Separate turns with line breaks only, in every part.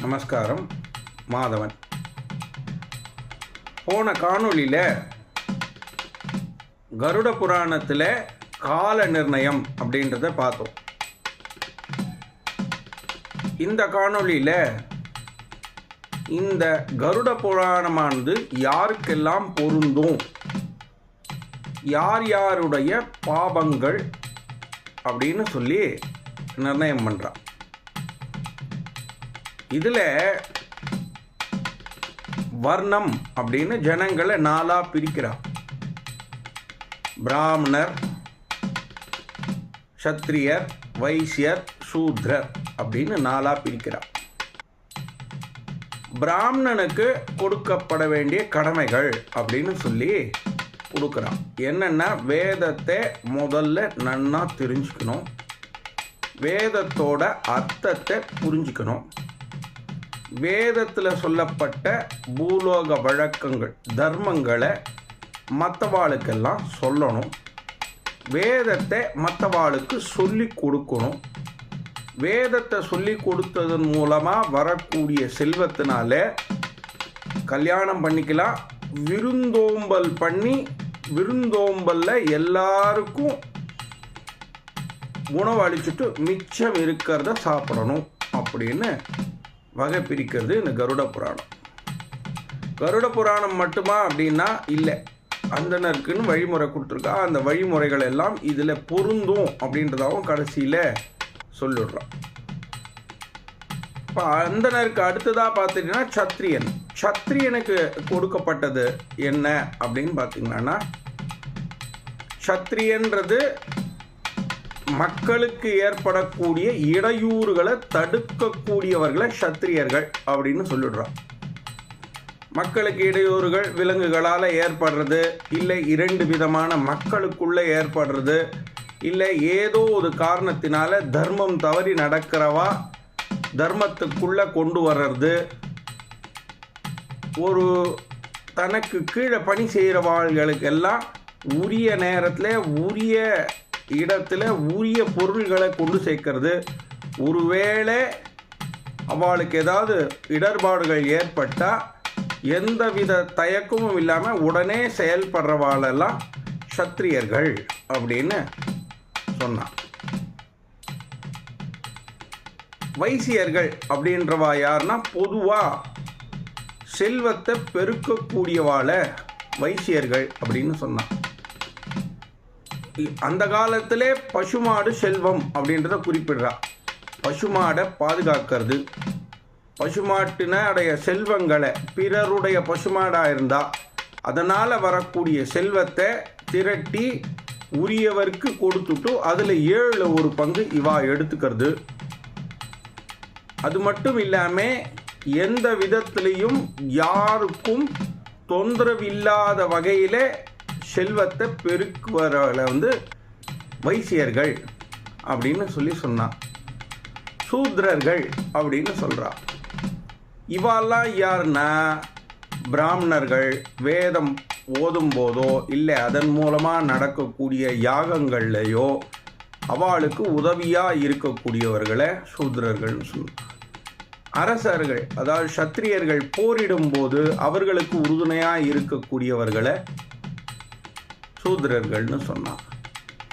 நமஸ்காரம் மாதவன். போன காணொளியில் கருட புராணத்தில் கால நிர்ணயம் அப்படின்றத பார்த்தோம். இந்த காணொளியில் இந்த கருட புராணமானது யாருக்கெல்லாம் பொருந்தும்? யார் யாருடைய பாபங்கள் அப்படின்னு சொல்லி நிர்ணயம் பண்ணுறான் இதில் வர்ணம் அப்படின்னு ஜனங்களை நாலாக பிரிக்கிறான் பிராமணர் சத்திரியர் வைசியர் சூத்ரர் அப்படின்னு நாலாக பிரிக்கிறான் பிராமணனுக்கு கொடுக்கப்பட வேண்டிய கடமைகள் அப்படின்னு சொல்லி கொடுக்குறான் என்னென்னா வேதத்தை முதல்ல நன்னா தெரிஞ்சுக்கணும். வேதத்தோட அர்த்தத்தை புரிஞ்சுக்கணும். வேதத்தில் சொல்லப்பட்ட பூலோக வழக்கங்கள் தர்மங்களை மற்றவாளுக்கெல்லாம் சொல்லணும். வேதத்தை மற்றவாளுக்கு சொல்லி கொடுக்கணும். வேதத்தை சொல்லி கொடுத்ததன் மூலமாக வரக்கூடிய செல்வத்தினால கல்யாணம் பண்ணிக்கலாம். விருந்தோம்பல் பண்ணி விருந்தோம்பலில் எல்லாருக்கும் உணவளிச்சுட்டு மிச்சம் இருக்கிறத சாப்பிடணும் அப்படின்னு வகை பிரிக்கிறது இந்த கருட புராணம். கருட புராணம் மட்டுமா அப்படின்னா இல்லை. அந்தனருக்குன்னு வழிமுறை கொடுத்துருக்கா. அந்த வழிமுறைகள் எல்லாம் இதில் பொருந்தும் அப்படின்றதாவும் கடைசியில் சொல்லிடுறான் இப்போ அந்தனருக்கு அடுத்ததாக பார்த்துட்டிங்கன்னா சத்திரியன். சத்திரியனுக்கு கொடுக்கப்பட்டது என்ன அப்படின்னு பார்த்தீங்கன்னா சத்திரியன்றது மக்களுக்கு ஏற்படக்கூடிய இடையூறுகளை தடுக்கக்கூடியவர்களை சத்திரியர்கள் அப்படின்னு சொல்லிடுறான் மக்களுக்கு இடையூறுகள் விலங்குகளால் ஏற்படுறது இல்லை இரண்டு விதமான மக்களுக்குள்ளே ஏற்படுறது இல்லை ஏதோ ஒரு காரணத்தினால தர்மம் தவறி நடக்கிறவா தர்மத்துக்குள்ளே கொண்டு வர்றது ஒரு தனக்கு கீழே பணி செய்கிறவாள்களுக்கெல்லாம் உரிய நேரத்தில் உரிய இடத்துல உரிய பொருள்களை கொண்டு சேர்க்கறது. ஒருவேளை அவளுக்கு ஏதாவது இடர்பாடுகள் ஏற்பட்டால் எந்தவித தயக்கமும் இல்லாமல் உடனே செயல்படுறவாளெல்லாம் சத்திரியர்கள் அப்படின்னு சொன்னான். வைசியர்கள் அப்படின்றவா யாருன்னா பொதுவாக செல்வத்தை பெருக்கக்கூடியவாளை வைசியர்கள் அப்படின்னு சொன்னான். அந்த காலத்திலே பசுமாடு செல்வம் அப்படின்றத குறிப்பிடுறா. பசுமாடை பாதுகாக்கிறது. பசுமாட்டினுடைய செல்வங்களை பிறருடைய பசுமாடாக இருந்தால் அதனால் வரக்கூடிய செல்வத்தை திரட்டி உரியவருக்கு கொடுத்துட்டு அதில் ஏழில் ஒரு பங்கு இவா எடுத்துக்கிறது. அது மட்டும் இல்லாமல் எந்த விதத்திலையும் யாருக்கும் தொந்தரவு இல்லாத வகையில் செல்வத்தை பெருக்குவரால் வந்து வைசியர்கள் அப்படின்னு சொல்லி சொன்னான். சூத்ரர்கள் அப்படின்னு சொல்கிறா இவாலாம் யாருன்னா? பிராமணர்கள் வேதம் ஓதும் போதோ இல்லை அதன் மூலமாக நடக்கக்கூடிய யாகங்கள்லையோ அவளுக்கு உதவியாக இருக்கக்கூடியவர்களை சூத்ரர்கள்னு சொல்லுவாங்க அரசர்கள் அதாவது சத்திரியர்கள் போரிடும் போது அவர்களுக்கு உறுதுணையாக இருக்கக்கூடியவர்களை சூத்திரர்கள்னு சொன்னான்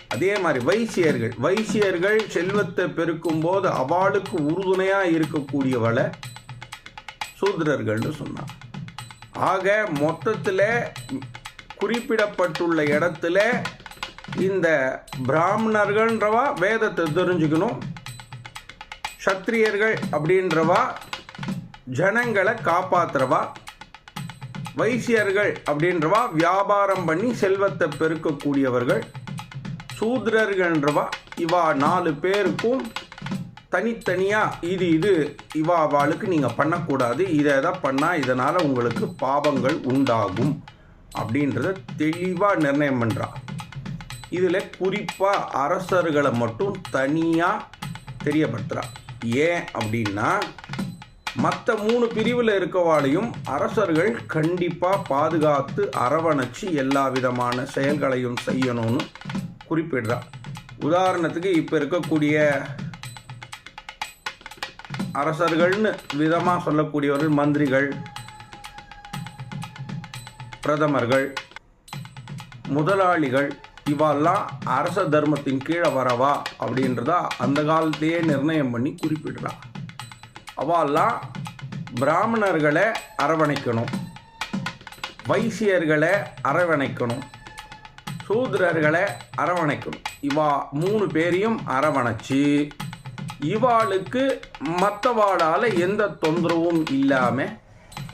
அதே மாதிரி வைசியர்கள் வைசியர்கள் செல்வத்தை பெருக்கும் போது அவளுக்கு உறுதுணையாக இருக்கக்கூடியவளை சூத்திரர்கள்னு சொன்னான் ஆக மொத்தத்தில் குறிப்பிடப்பட்டுள்ள இடத்துல இந்த பிராமணர்கள்ன்றவா வேதத்தை தெரிஞ்சுக்கணும் சத்திரியர்கள் அப்படின்றவா ஜனங்களை காப்பாற்றுறவா வைசியர்கள் அப்படின்றவா வியாபாரம் பண்ணி செல்வத்தை பெருக்கக்கூடியவர்கள். சூத்ரர்கள்ன்றவா இவா நாலு பேருக்கும் தனித்தனியாக இது இது இவா அவளுக்கு நீங்கள் பண்ணக்கூடாது இதை தான் பண்ணால் இதனால் உங்களுக்கு பாவங்கள் உண்டாகும் அப்படின்றத தெளிவாக நிர்ணயம் பண்ணுறா இதில் குறிப்பாக அரசர்களை மட்டும் தனியாக தெரியப்படுத்துகிறா ஏன் அப்படின்னா மற்ற மூணு பிரிவில் இருக்கவாளையும் அரசர்கள் கண்டிப்பாக பாதுகாத்து அரவணைச்சு எல்லா விதமான செயல்களையும் செய்யணும்னு குறிப்பிடுறா. உதாரணத்துக்கு இப்போ இருக்கக்கூடிய அரசர்கள்னு விதமாக சொல்லக்கூடியவர்கள் மந்திரிகள் பிரதமர்கள் முதலாளிகள் இவெல்லாம் அரச தர்மத்தின் கீழே வரவா அப்படின்றதா அந்த காலத்தையே நிர்ணயம் பண்ணி குறிப்பிடுறான் அவெல்லாம் பிராமணர்களை அரவணைக்கணும். வைசியர்களை அரவணைக்கணும். சூத்திரர்களை அரவணைக்கணும். இவா மூணு பேரையும் அரவணைச்சு இவாளுக்கு மற்றவாளால் எந்த தொந்தரவும் இல்லாமல்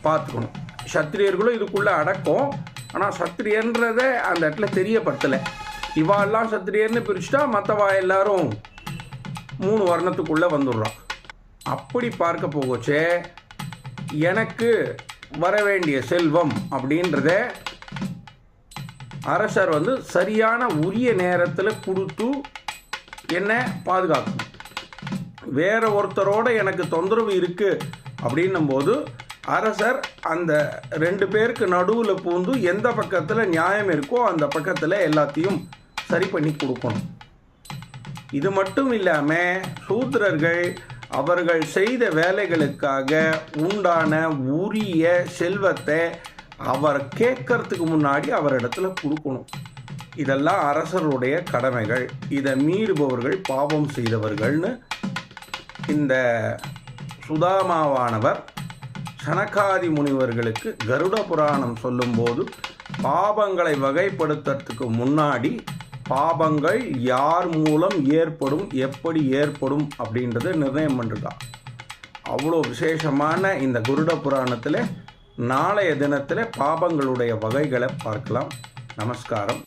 பார்த்துக்கணும் சத்திரியர்களும் இதுக்குள்ளே அடக்கும். ஆனால் சத்திரியன்றத அந்த இடத்துல தெரியப்படுத்தலை. இவாள்லாம் சத்திரியர்னு பிரிச்சுட்டா மற்றவா எல்லாரும் மூணு வர்ணத்துக்குள்ளே வந்துடுறான் அப்படி பார்க்க போகச்சே. எனக்கு வர வேண்டிய செல்வம் அப்படின்றத அரசர் வந்து சரியான உரிய நேரத்தில் கொடுத்து என்ன பாதுகாக்கணும் வேற ஒருத்தரோட எனக்கு தொந்தரவு இருக்குது அப்படின்னும் போது அரசர் அந்த ரெண்டு பேருக்கு நடுவில் பூந்து எந்த பக்கத்தில் நியாயம் இருக்கோ அந்த பக்கத்தில் எல்லாத்தையும் சரி பண்ணி கொடுக்கணும். இது மட்டும் இல்லாமல் சூத்திரர்கள் அவர்கள் செய்த வேலைகளுக்காக உண்டான உரிய செல்வத்தை அவர் கேட்கறதுக்கு முன்னாடி அவரிடத்துல கொடுக்கணும். இதெல்லாம் அரசருடைய கடமைகள். இதை மீறுபவர்கள் பாவம் செய்தவர்கள்னு இந்த சுதாமாவானவர் சனகாதி முனிவர்களுக்கு கருட புராணம் சொல்லும்போது பாபங்களை வகைப்படுத்துறதுக்கு முன்னாடி பாபங்கள் யார் மூலம் ஏற்படும் எப்படி ஏற்படும் அப்படின்றத நிர்ணயம் பண்ணிருக்கா. அவ்வளோ விசேஷமான இந்த குருட புராணத்தில் நாளைய தினத்தில் பாபங்களுடைய வகைகளை பார்க்கலாம். நமஸ்காரம்.